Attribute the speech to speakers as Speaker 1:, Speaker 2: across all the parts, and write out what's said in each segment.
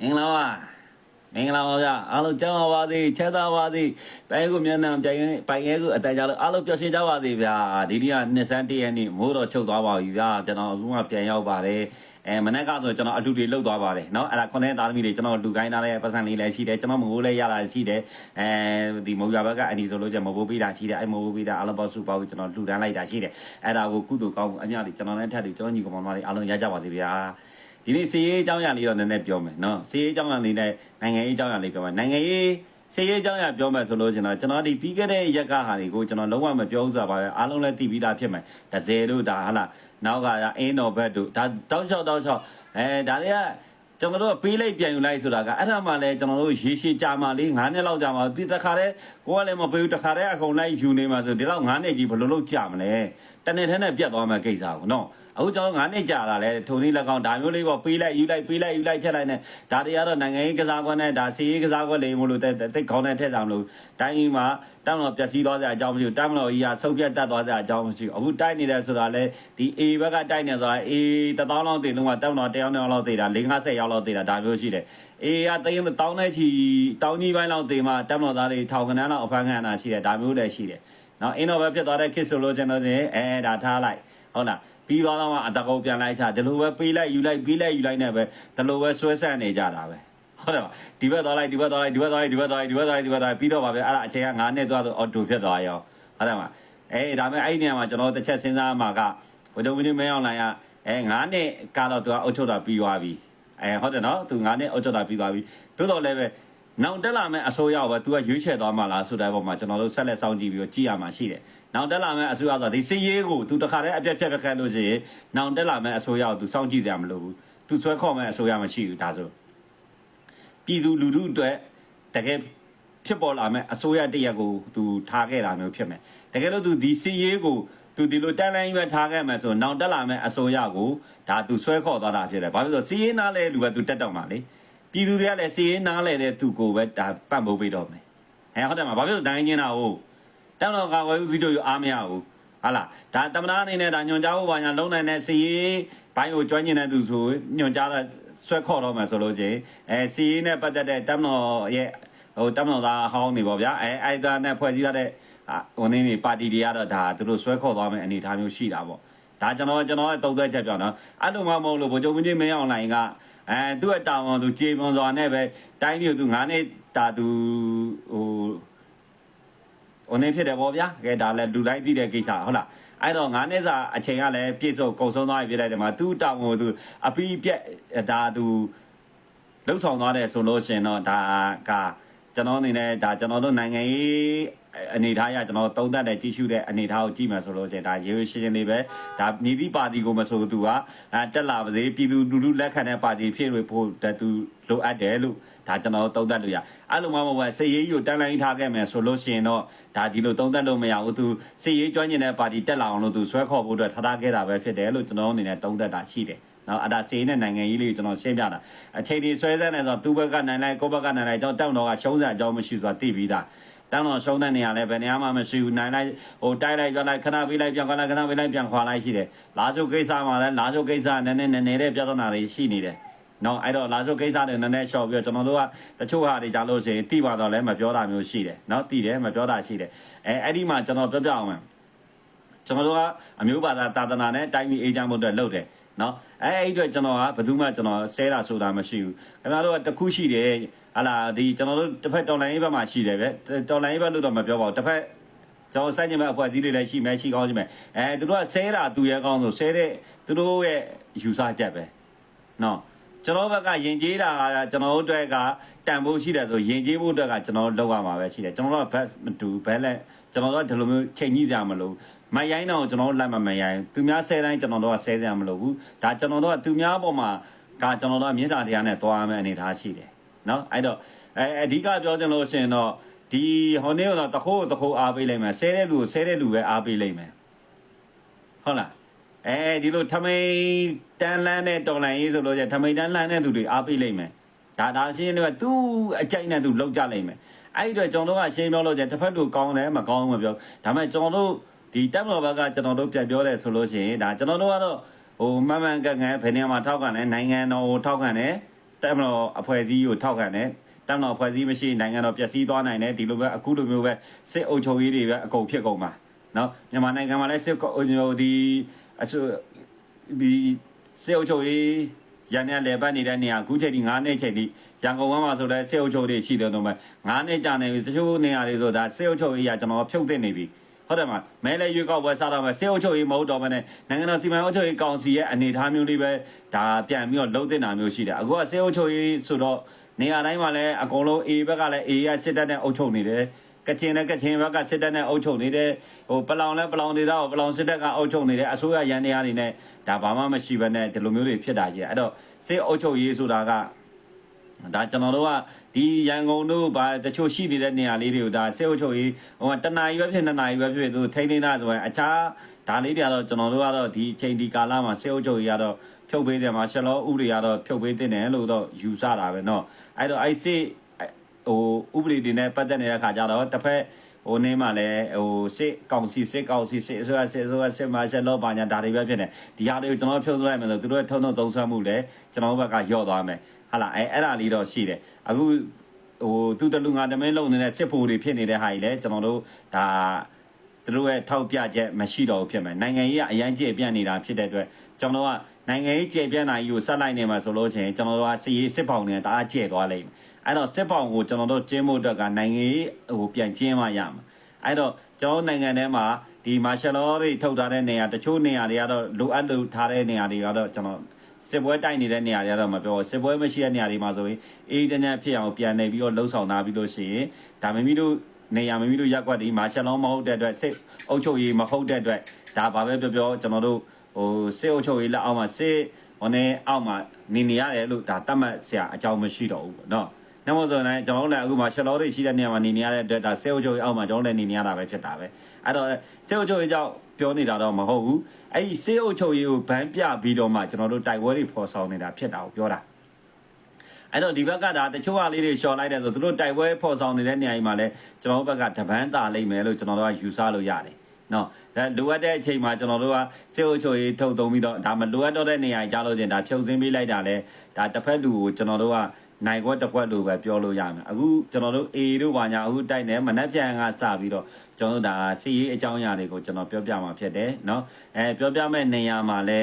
Speaker 1: မင်္ဂလာပါမင်္ဂလာပါဗျာအားလုံးကြောင်းပါပါစေချမ်းသာပါစေပိုင်ကိုမျက်နှာပြိုင်ပိုင်ရဲကိုအတန်ကြလို့အားလုံးပျော်ရွှင်ကြပါစေဗျာဒီနေ့ကနှစ်ဆန်းတည့်ရက်နေ့မိုးတော်ချုပ်သွားပါပြီဗျာကျွန်တော်အခုမှပြန်ရောက်ပါတယ်အဲမနေ့ကဆိုကျွန်တော်အလှူတွေလှုပ်သွားပါတယ်เนาะအဲ့ဒါခုနှစ်သားသမီးတွေကျွန်တော်လူကိုင်းထားတဲ့ပတ်စံလေးလည်းရှိတယ်ကျွန်တော်မဟုတ်လည်းရတာရှိတယ်အဲဒီမုံရဘက်ကအနီဆိုလို့ကျမဘိုးပေးတာရှိတယ်အဲ့မဘိုးပေးတာအားလုံးပေါက်စုပေါက်ကျွန်တော်လှူဒန်းလိုက်တာရှိတယ်အဲ့ဒါကိုကုသိုလ်ကောင်းမှုအများကြီးကျွန်တော်လည်းထပ်ပြီးကျွန်တော်ညီကောင်မလေးအားလုံးရကြပါစေဗျာ ဒီနေ့စီရေးအကြောင်းအရာလေးတော့နည်းနည်းပြောမယ်နော်စီရေးအကြောင်းအရာလေးနဲ့နိုင်ငံရေးအကြောင်းအရာလေးပြောမယ်နိုင်ငံရေးစီရေးအကြောင်းအရာပြောမယ်ဆိုလို့ကျွန်တော်ကျွန်တော်ဒီပြီးခဲ့တဲ့ရက်ကဟာတွေကိုကျွန်တော်လုံးဝမပြောဘူးဆိုတာပါပဲအားလုံးလည်းသိပြီးသားဖြစ်မယ်ဒဇယ်တို့ဒါဟာလားနောက်ကအင်းတော်ဘက်တို့ဒါတောက်လျှောက်တောက်လျှောက်အဲဒါတွေကကျွန်တော်တို့ကပေးလိုက်ပြန်ယူလိုက်ဆိုတာကအဲ့ဒါမှလည်းကျွန်တော်တို့ရေရှည်ကြာမှလေး9နှစ်လောက်ကြာမှဒီတစ်ခါတည်းကိုကလည်းမပေးဘူးတစ်ခါတည်းအကုန်လိုက်ယူနေမှာဆိုဒီလောက်9နှစ်ကြီးဘယ်လိုလုပ်ကြာမလဲတနေ့ထဲနဲ့ပြတ်သွားမှကိစ္စကိုနော် အခုကျွန်တော်9နှစ်ကြာလာလဲထုံလေးလက်ကောင်ဒါမျိုးလေးပေါ့ပေးလိုက်ယူလိုက်ပေးလိုက်ယူလိုက်ချက်လိုက်နဲ့ဒါတွေကတော့နိုင်ငံရေးကစားကွက်နဲ့ဒါစီရေးကစားကွက်လေးမလို့တိတ်ခေါင်းနဲ့ထက်ဆောင်လို့တိုင်းကြီးမှာတမ်းတော်ပျက်စီးသွားကြအကြောင်းမရှိဘူးတမ်းတော်ကြီးကဆုတ်ပြတ်တတ်သွားကြအကြောင်းမရှိဘူးအခုတိုက်နေတယ်ဆိုတာလဲဒီ A ဘက်ကတိုက်နေဆိုတာ A 1000လောက်တင်လုံးကတမ်းတော်100လောက်လောက်သေးတာ50ရောက်လောက်သေးတာဒါမျိုးရှိတယ် A ကတရင်တောင်းတဲ့ချီတောင်းကြီးပိုင်းလောက်သေးမှတမ်းတော်သားတွေထောင်ကနန်းလောက်အဖမ်းခံတာရှိတယ်ဒါမျိုးလည်းရှိတယ်နော်အင်းတော်ပဲဖြစ်သွားတဲ့ခစ်ဆိုလို့ကျွန်တော်တင်အဲဒါထားလိုက်ဟုတ်လား ပြီးသွားတော့မှအတကောပြန်လိုက်တာဒီလိုပဲပေးလိုက်ယူလိုက်ပေးလိုက်ယူလိုက်နဲ့ပဲဒီလိုပဲဆွဲဆက်နေကြတာပဲဟုတ်တယ်ပါဒီဘက်သွားလိုက်ဒီဘက်သွားလိုက်ဒီဘက်သွားလိုက်ဒီဘက်သွားလိုက်ဒီဘက်သွားလိုက်ဒီဘက်သွားလိုက်ပြီးတော့ပါပဲအဲ့ဒါအချိန်က9နှစ်သွားဆိုအော်တိုဖြစ်သွားရောဟုတ်တယ်မှာအေးဒါပေမဲ့အဲ့ဒီနေရာမှာကျွန်တော်တစ်ချက်စဉ်းစားမှာကဝိဒုံဝင်းမင်းအောင်လိုင်းကအဲ9နှစ်ကတော့သူကအုတ်ထုတ်တာပြီးသွားပြီအဲဟုတ်တယ်နော်သူ9နှစ်အုတ်ထုတ်တာပြီးသွားပြီသို့တော်လည်းပဲနောက်တက်လာမဲ့အစိုးရပဲ तू ကရွေးချယ်သွားမှလားဆိုတဲ့ပုံမှာကျွန်တော်တို့ဆက်လက်စောင့်ကြည့်ပြီးတော့ကြည့်ရမှာရှိတယ်။ နောင်တက်လာမယ့်အစိုးရဆိုဒီစစ်ရေးကိုသူတခါတည်းအပြတ်ဖြတ်ဖြတ်ခတ်လို့ရှိရင်နောင်တက်လာမယ့်အစိုးရကိုသူစောင့်ကြည့်ကြမလို့ဘူးသူဆွဲခေါ်မယ့်အစိုးရမရှိဘူးဒါဆိုပြည်သူလူထုအတွက်တကယ်ဖြစ်ပေါ်လာမယ့်အစိုးရတရက်ကိုသူထားခဲ့တာမျိုးဖြစ်မယ်တကယ်လို့သူဒီစစ်ရေးကိုသူဒီလိုတန်တန်းကြီးပဲထားခဲ့မယ်ဆိုတော့နောင်တက်လာမယ့်အစိုးရကိုဒါသူဆွဲခေါ်သွားတာဖြစ်တယ်ဘာဖြစ်လို့စီးရင်နားလဲလူကသူတက်တော့မှာလေပြည်သူတွေကလည်းစီးရင်နားလဲတဲ့သူကိုပဲဒါပတ်မိုးပေးတော့မယ်ဟဲ့ဟုတ်တယ်မှာဘာဖြစ်လို့တိုင်းကျင်းတာဟုတ် တောင်းတော့ကာဝယ်ဦးစီးတို့ရအားမရဘူးဟာလားဒါတမနာအနေနဲ့ဒါညွန်ကြားဖို့ဘာညာလုံးနိုင်တဲ့စီရေးဘိုင်းကိုကျွမ်းကျင်တဲ့သူဆိုညွန်ကြားတဲ့ဆွဲခေါ်တော့မယ်ဆိုလို့ချင်းအဲစီရေးနဲ့ပတ်သက်တဲ့တမတော်ရဲ့ဟိုတမတော်သားအဟောင်းနေပေါ့ဗျာအဲအဲ့ဒါနဲ့ဖွဲ့စည်းရတဲ့ဟိုနေနေပါတီတွေကတော့ဒါသူတို့ဆွဲခေါ်သွားမယ်အနေအထားမျိုးရှိတာပေါ့ဒါကျွန်တော်ကျွန်တော်ရဲ့တုံ့သက်ချက်ပြောနော်အဲ့လိုမှမဟုတ်လို့ဗိုလ်ချုပ်မင်းကြီးမင်းအောင်လိုင်ကအဲသူ့ရဲ့တာဝန်သူကြေပွန်စွာနဲ့ပဲတိုင်းပြည်သူ9နှစ်တာသူဟို ဟိုနေဖြစ်တယ်ဗောဗျာကဲဒါလည်းလူတိုင်းသိတဲ့ကိစ္စဟုတ်လားအဲ့တော့9နှစ်စာအချိန်ကလည်းပြည့်စုံကုန်ဆုံးသွားပြီဖြစ်တဲ့ဒီမှာသူ့တောင်းကိုသူအပီးပြက်ဒါသူလှုပ်ဆောင်သွားတယ်ဆိုလို့ရှင်တော့ဒါကကျွန်တော်အနေနဲ့ဒါကျွန်တော်တို့နိုင်ငံရေး အနေထားရကျွန်တော်သုံးသပ်တဲ့ကြည့်ရှုတဲ့အနေထားကိုကြည့်မှဆိုလို့ရှင်ဒါရေရှင်းရှင်းလေးပဲဒါမြည်သည့်ပါတီကိုမဆိုသူကအဲတက်လာပါစေပြည်သူလူထုလက်ခံတဲ့ပါတီဖြစ်ဖို့တတူလိုအပ်တယ်လို့ဒါကျွန်တော်သုံးသပ်လို့ရအဲ့လိုမှမဟုတ်ဘူးစေရေးကြီးကိုတန်းလိုင်းထားခဲ့မယ်ဆိုလို့ရှိရင်တော့ဒါဒီလိုသုံးသပ်လို့မရဘူးသူစေရေးကျွမ်းကျင်တဲ့ပါတီတက်လာအောင်လို့သူဆွဲခေါ်ဖို့အတွက်ထားထားခဲ့တာပဲဖြစ်တယ်လို့ကျွန်တော်အနေနဲ့သုံးသပ်တာရှိတယ်နော်အဒါစေးနဲ့နိုင်ငံရေးလေးကိုကျွန်တော်ရှင်းပြတာအချိန်ဒီဆွဲစဲနေဆိုတော့သူ့ဘက်ကနိုင်လိုက်ကိုယ့်ဘက်ကနိုင်လိုက်ကျွန်တော်တောင်းတော့ကရှုံးစရာအကြောင်းမရှိဆိုတာသိပြီးသား တောင်းတော့ရှုံးတဲ့နေရာလဲဘယ်နေရာမှမရှိဘူးနိုင်လိုက်ဟိုတိုက်လိုက်ကြလိုက်ခဏပေးလိုက်ပြန်ခဏခဏပေးလိုက်ပြန်ခွာလိုက်ရှိတယ်လာချုပ်ကိစ္စမှာလဲလာချုပ်ကိစ္စနည်းနည်းနည်းနည်းတဲ့ပြဿနာတွေရှိနေတယ်နော်အဲ့တော့လာချုပ်ကိစ္စတွေနည်းနည်းရှော့ပြီးတော့ကျွန်တော်တို့ကတချို့ဟာတွေကြာလို့ရှိရင်တိပါတော့လဲမပြောတာမျိုးရှိတယ်နော်တိတယ်မပြောတာရှိတယ်အဲအဲ့ဒီမှာကျွန်တော်ပြောပြအောင်မယ်ကျွန်တော်တို့ကအမျိုးဘာသာသာသနာနဲ့တိုင်းပြည်အေးချမ်းဖို့အတွက်လုပ်တယ် နော်အဲအဲ့ဒီအတွက်ကျွန်တော်ကဘယ်သူမှကျွန်တော်ဆဲတာဆိုတာမရှိဘူးခင်ဗျားတို့ကတခုရှိတယ်ဟာလာဒီကျွန်တော်တို့တစ်ဖက်တော်လိုင်းရေးဘက်မှာရှိတယ်ဗျတော်လိုင်းရေးဘက်လို့တော့မပြောပါဘူးတစ်ဖက်ကျွန်တော်စိုက်နေမဲ့အဖွဲ့အစည်းတွေလည်းရှိမယ်ရှိကောင်းရှိမယ်အဲသူတို့ကဆဲတာသူရဲကောင်းဆိုဆဲတဲ့သူတို့ရဲ့ယူဆချက်ပဲနော်ကျွန်တော်ဘက်ကယဉ်ကျေးတာကကျွန်တော်တို့အတွက်ကတန်ဖိုးရှိတယ်ဆိုယဉ်ကျေးဖို့အတွက်ကကျွန်တော်တို့လောက်ရမှာပဲရှိတယ်ကျွန်တော်တို့ကဘက်မတူဘက်လက်ကျွန်တော်တို့ကဒီလိုမျိုးချိန်ကြီးကြမလို့ မရိုင်းတော့ကျွန်တော်တို့လက်မမရိုင်းသူများဆဲတိုင်းကျွန်တော်တို့ကဆဲကြမလို့ဘူးဒါကျွန်တော်တို့ကသူများပေါ်မှာကကျွန်တော်တို့ကမြေတားတရားနဲ့သွားရမယ့်အနေအထားရှိတယ်နော်အဲ့တော့အဲအဓိကပြောချင်လို့ရှိရင်တော့ဒီဟိုနေ့ကတော့တခိုးတခိုးအားပေးလိုက်မယ်ဆဲတဲ့လူကိုဆဲတဲ့လူပဲအားပေးလိုက်မယ်ဟုတ်လားအဲဒီလိုထမိန်တန်းလန်းတဲ့တော်လန်ရေးဆိုလို့ရထမိန်တန်းလန်းတဲ့သူတွေအားပေးလိုက်မယ်ဒါဒါရှင်းနေကသူ့အကြိုက်နဲ့သူလောက်ကြလိုက်မယ်အဲ့ဒီတော့ကျွန်တော်တို့ကရှင်းပြောလို့ကျတစ်ဖက်လူကောင်းတယ်မကောင်းဘူးမပြောဒါပေမဲ့ကျွန်တော်တို့ ဒီတက်မတော်ဘက်ကကျွန်တော်တို့ပြန်ပြောတယ်ဆိုလို့ရှိရင်ဒါကျွန်တော်တို့ကတော့ဟိုမမှန်ကန်ကန်ဘယ်နေရာမှာထောက်ကန်လဲနိုင်ငံတော်ကိုထောက်ကန်တယ်တက်မတော်အဖွဲ့အစည်းကိုထောက်ခံတယ်တက်မတော်အဖွဲ့အစည်းမရှိနိုင်ငံတော်ပျက်စီးသွားနိုင်တယ်ဒီလိုပဲအခုလိုမျိုးပဲစစ်အုပ်ချုပ်ရေးတွေပဲအကုန်ဖြစ်ကုန်ပါနော်မြန်မာနိုင်ငံမှာလည်းစစ်အုပ်ချုပ်ဒီအစိုးဒီစစ်အုပ်ချုပ်ရေးရန်ရလေပတ်နေတဲ့နေရာအခုချိန်ဒီ9နှစ်ချိန်ဒီရန်ကုန်မှာဆိုလဲစစ်အုပ်ချုပ်ရေးရှိတယ်တော့မယ်9နှစ်ကြာနေပြီတချို့နေရာတွေဆိုဒါစစ်အုပ်ချုပ်ရေးကကျွန်တော်ဖြုတ်သိနေပြီ ဟုတ်တယ်မမဲလဲရွေးကောက်ပွဲစားတော့မယ်စေအုပ်ချုပ်ရေးမဟုတ်တော့မနဲ့နိုင်ငံတော်စီမံအုပ်ချုပ်ရေးကောင်စီရဲ့အနေအထားမျိုးလေးပဲဒါပြန်ပြီးတော့လုံးတင်တာမျိုးရှိတယ်အခုကစေအုပ်ချုပ်ရေးဆိုတော့နေရာတိုင်းမှာလည်းအကုန်လုံး A ဘက်ကလည်း A ရစစ်တပ်နဲ့အုပ်ချုပ်နေတယ်ကချင်နဲ့ကချင်ဘက်ကစစ်တပ်နဲ့အုပ်ချုပ်နေတယ်ဟိုပလောင်လည်းပလောင်ဒေသကိုပလောင်စစ်တပ်ကအုပ်ချုပ်နေတယ်အစိုးရရန်တရားတွေနဲ့ဒါဘာမှမရှိဘဲနဲ့ဒီလိုမျိုးတွေဖြစ်တာကြီးတယ်အဲ့တော့စေအုပ်ချုပ်ရေးဆိုတာက ဒါကျွန်တော်တို့ကဒီရန်ကုန်တို့ဗာတချို့ရှိနေတဲ့နေရာလေးတွေကိုဒါစေအုပ်ချုပ်ရေးဟိုတနာရီပဲဖြစ်နှစ်နာရီပဲဖြစ်သူထိန်းသိမ်းတာဆိုရင်အခြားဒါလေးတွေကတော့ကျွန်တော်တို့ကတော့ဒီအချိန်ဒီကာလမှာစေအုပ်ချုပ်ရေးကတော့ဖြုတ်ပေးတယ်မှာရှလောဥပဒေကတော့ဖြုတ်ပေးတဲ့တယ်လို့တော့ယူဆတာပဲเนาะအဲ့တော့အဲ့စေဟိုဥပဒေတွေနဲ့ပတ်သက်နေတဲ့ခါကျတော့တစ်ဖက်ဟိုနေမှာလဲဟိုစစ်ကောင်စီစစ်ကောင်စီစစ်အစိုးရစစ်အစိုးရစစ်မာရှယ်လောပါညာဒါတွေပဲဖြစ်နေဒီဟာတွေကိုကျွန်တော်ဖြုတ်သွင်းလိုက်မယ်ဆိုသူတို့ရဲ့ထုံထုံသုံးဆွဲမှုလဲကျွန်တော်တို့ဘက်ကညော့သွားမယ် ဟာလာအဲအဲ့ဒါလေးတော့ရှိတယ်အခုဟိုသူတလူငါတမင်းလုံနေတဲ့စစ်ဖို့တွေဖြစ်နေတဲ့ဟာကြီးလဲကျွန်တော်တို့ဒါသူတို့ရဲ့ထောက်ပြချက်မရှိတော့ဘူးဖြစ်မယ်နိုင်ငံရေးကအရန်ကျေပြန့်နေတာဖြစ်တဲ့အတွက်ကျွန်တော်တို့ကနိုင်ငံရေးကျေပြန့်တာကြီးကိုဆက်လိုက်နေမှာဆိုလို့ချင်းကျွန်တော်တို့ကစီရေးစစ်ပေါင်နေတာအားကျဲသွားလိမ့်မယ်အဲ့တော့စစ်ပေါင်ကိုကျွန်တော်တို့ကျင်းဖို့အတွက်ကနိုင်ငံရေးဟိုပြန်ကျင်းမှရမှာအဲ့တော့ကျွန်တော်နိုင်ငံထဲမှာဒီမာရှယ်လောတွေထုတ်ထားတဲ့နေရာတချို့နေရာတွေကတော့လိုအပ်လို့ထားတဲ့နေရာတွေကတော့ကျွန်တော် စစ်ပွဲတိုက်နေတဲ့နေရာတွေကတော့မပြောစစ်ပွဲမရှိတဲ့နေရာတွေမှာဆိုရင်အေးတန်းတန်းဖြစ်အောင်ပြန်နေပြီးတော့လှုပ်ဆောင်သားပြီးလို့ရှိရင်ဒါမမီတို့နေရာမမီတို့ရက်ကွက်ဒီမာရှယ်လောမဟုတ်တဲ့အတွက်စစ်အုပ်ချုပ်ရေးမဟုတ်တဲ့အတွက်ဒါဘာပဲပြောပြောကျွန်တော်တို့ဟိုစစ်အုပ်ချုပ်ရေးလက်အောက်မှာစစ်ဟိုနေအောက်မှာနေနေရတယ်လို့ဒါတတ်မှတ်ဆရာအကြောင်းမရှိတော့ဘူးပေါ့နော်။နောက်မှဆိုရင်ကျွန်တော်တို့လည်းအခုမှာရှယ်လောတွေရှိတဲ့နေရာမှာနေနေရတဲ့အတွက်ဒါစစ်အုပ်ချုပ်ရေးအောက်မှာကျွန်တော်လည်းနေနေရတာပဲဖြစ်တာပဲ။အဲ့တော့စစ်အုပ်ချုပ်ရေးကြောင့် ပြောနေတာတော့မဟုတ်ဘူး။အဲ့ဒီစစ်အုပ်ချုပ်ရေးကိုဗန်းပြပြီးတော့မှကျွန်တော်တို့တိုက်ပွဲတွေဖော်ဆောင်နေတာဖြစ်တာကိုပြောတာ။အဲ့တော့ဒီဘက်ကဒါတချို့ဟာလေးတွေရှော်လိုက်တယ်ဆိုသူတို့တိုက်ပွဲဖော်ဆောင်နေတဲ့နေရာကြီးမှာလည်းကျွန်တော်တို့ဘက်ကတပန်းတာလိမ့်မယ်လို့ကျွန်တော်တို့ကယူဆလို့ရတယ်။နော်ဒါလိုအပ်တဲ့အချိန်မှာကျွန်တော်တို့ကစေအုပ်ချုပ်ရေးထုတ်သုံးပြီးတော့ဒါမလိုအပ်တော့တဲ့နေရာကြီးကြားလို့ချင်းဒါဖြုတ်သိမ်းပေးလိုက်တာလဲဒါတစ်ဖက်လူကိုကျွန်တော်တို့က နိုင်ခွက်တစ်ခွက်လို့ပဲပြောလို့ရမယ်အခုကျွန်တော်တို့ A တို့ဘာညာအခုတိုက်နေမနှက်ပြန်ကစပြီးတော့ကျွန်တော်တို့ဒါစီရေးအကြောင်းအရာတွေကိုကျွန်တော်ပြောပြမှာဖြစ်တယ်เนาะအဲပြောပြမဲ့နေရာမှာလဲ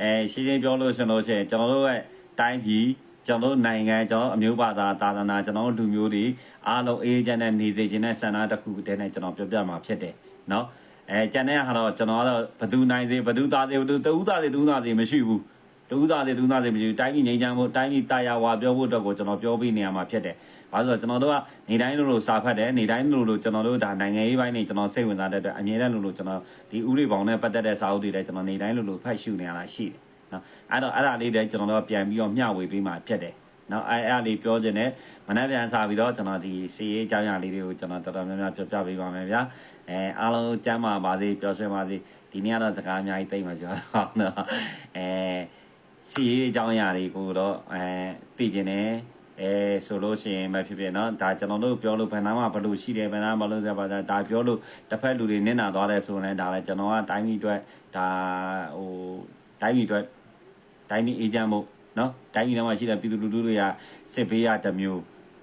Speaker 1: အဲရှင်းရှင်းပြောလို့ရှင်လို့ရှိရင်ကျွန်တော်တို့ရဲ့တိုင်းပြည်ကျွန်တော်တို့နိုင်ငံကျွန်တော်အမျိုးဘာသာသာသနာကျွန်တော်တို့လူမျိုးတွေအားလုံးအေးချမ်းတဲ့နေစေခြင်းနဲ့ဆန္ဒတစ်ခုတည်းနဲ့ကျွန်တော်ပြောပြမှာဖြစ်တယ်เนาะအဲကျန်တဲ့ဟာတော့ကျွန်တော်ကတော့ဘသူနိုင်စေဘသူသားစေဘသူတဦးသားစေတဦးသားစေမရှိဘူး တဦးသားစေတဦးသားစေမရှိဘူးတိုင်းပြည်ငြိမ်းချမ်းဖို့တိုင်းပြည်တာယာဝါပြောဖို့အတွက်ကိုကျွန်တော်ပြောပြနေရမှာဖြစ်တယ်ဘာလို့လဲဆိုတော့ကျွန်တော်တို့ကနေတိုင်းလို့လို့စာဖတ်တယ်နေတိုင်းလို့လို့ကျွန်တော်တို့ဒါနိုင်ငံရေးပိုင်းနေကျွန်တော်စိတ်ဝင်စားတဲ့အတွက်အမြဲတမ်းလို့လို့ကျွန်တော်ဒီဥရိပေါင်းနဲ့ပတ်သက်တဲ့စာအုပ်တွေလည်းကျွန်တော်နေတိုင်းလို့လို့ဖတ်ရှုနေရတာရှိတယ်နော်အဲ့တော့အဲ့ဒါလေးလည်းကျွန်တော်တို့ပြန်ပြီးတော့မျှဝေပေးမှာဖြစ်တယ်နော်အဲ့အဲ့လေးပြောခြင်းနဲ့မနေ့ပြန်စားပြီးတော့ကျွန်တော်ဒီစီရေးအကြောင်းအရာလေးတွေကိုကျွန်တော်တော်တော်များများပြောပြပေးပါမယ်ဗျာအဲအားလုံးကျမ်းမာပါစေပျော်ရွှင်ပါစေဒီနေ့ကတော့စကားအများကြီးသိမ့်မှာပြောတော့နော်အဲ စီရေးအကြောင်းအရာတွေကိုတော့အဲသိကျင်တယ်အဲဆိုလို့ရှိရင်မဖြစ်ဖြစ်เนาะဒါကျွန်တော်တို့ပြောလို့ဘယ်နာမှဘလို့ရှိတယ်ဘယ်နာမှဘလို့ဆိုပါဒါဒါပြောလို့တစ်ဖက်လူတွေနစ်နာသွားတယ်ဆိုရင်လည်းဒါလည်းကျွန်တော်ကတိုင်းပြည်အတွက်ဒါဟိုတိုင်းပြည်အတွက်တိုင်းပြည်အေဂျင့်မို့เนาะတိုင်းပြည်ထဲမှာရှိတဲ့ပြည်သူလူထုတွေကစစ်ဘေးရတစ်မျိုး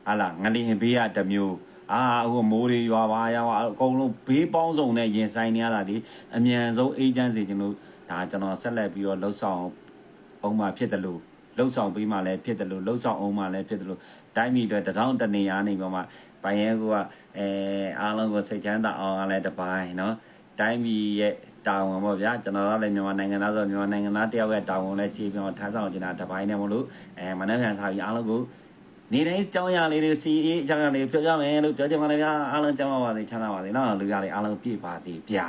Speaker 1: ဟာလားငလင်ဘေးရတစ်မျိုးအာဟိုမိုးတွေရွာပါရွာအကုန်လုံးဘေးပေါင်းစုံနဲ့ရင်ဆိုင်နေရတာဒီအမြန်ဆုံးအေဂျင့်စီကျွန်တော်ဒါကျွန်တော်ဆက်လက်ပြီးတော့လှုပ်ဆောင် အောင်မှဖြစ်တယ်လို့လှုပ်ဆောင်ပေးမှလည်းဖြစ်တယ်လို့လှုပ်ဆောင်အောင်မှလည်းဖြစ်တယ်လို့တိုင်းပြည်အတွက်တထောင်တနေရာနေပေါ်မှာဘိုင်ရဲကအဲအားလုံးကိုစိတ်ချမ်းသာအောင်လည်းတပိုင်းနော်တိုင်းပြည်ရဲ့တာဝန်ပေါ့ဗျာကျွန်တော်ကလည်းမြန်မာနိုင်ငံသားဆိုမြန်မာနိုင်ငံသားတယောက်ရဲ့တာဝန်လည်းကြည့်ပြောင်းထမ်းဆောင်နေတာတပိုင်းနဲ့မလို့အဲမနှက်ခံစားပြီးအားလုံးကိုနေတိုင်းကြောင်းရလေးတွေစီအေးကြောင်းရလေးပြောပြမယ်လို့ပြောချင်ပါတယ်ဗျာအားလုံးကြောင်းပါပါစေချမ်းသာပါစေနော်လူရလေးအားလုံးပြည့်ပါစေဗျာ